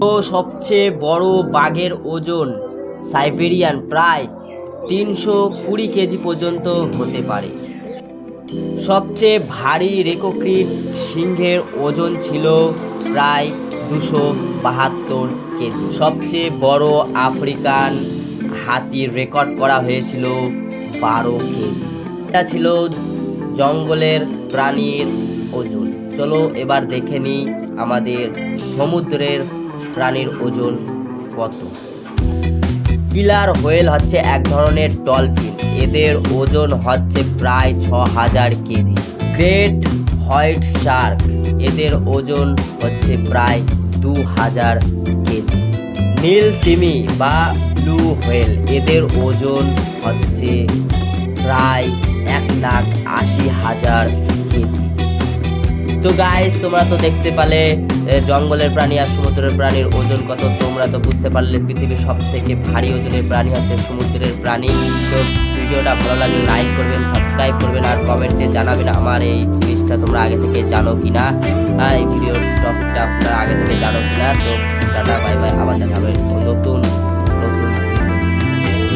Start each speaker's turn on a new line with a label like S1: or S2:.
S1: তো সবচেয়ে বড় বাঘের ওজন সাইবেরিয়ান প্রায় তিনশো কুড়ি কেজি পর্যন্ত হতে পারে। সবচেয়ে ভারী রেকোক্রিট সিংহের ওজন ছিল প্রায় দুশো বাহাত্তর কেজি। সবচেয়ে বড় আফ্রিকান হাতির রেকর্ড করা হয়েছিল বারো কেজি। এটা ছিল জঙ্গলের প্রাণীর ওজন। চলো এবার দেখে নিই আমাদের সমুদ্রের প্রাণীর ওজন কত? কিলার হোয়েল হচ্ছে এক ধরনের ডলফিন। এদের ওজন হচ্ছে প্রায় ছ হাজার কেজি। গ্রেট হোয়াইট শার্ক, এদের ওজন হচ্ছে প্রায় দু হাজার কেজি। নীল তিমি বা ব্লু হোয়েল, এদের ওজন হচ্ছে প্রায় এক লাখ আশি হাজার কেজি। তো গাইস তোমরা তো দেখতে পালে জঙ্গলের প্রাণী আর সমুদ্রের প্রাণীর ওজন কত, তোমরা তো বুঝতে পারলে পৃথিবীর সব থেকে ভারী ওজনের প্রাণী হচ্ছে সমুদ্রের প্রাণী। তো ভিডিওটা ভালো লাগলে লাইক করবেন সাবস্ক্রাইব করবেন আর কমেন্টে জানাবেন আমার এই জিনিসটা তোমরা আগে থেকে জানো কিনা, আর এই ভিডিওর টপিকটা আপনারা আগে থেকে জানো কিনা। তো টাটা বাই বাই আবার দেখা হবে নতুন নতুন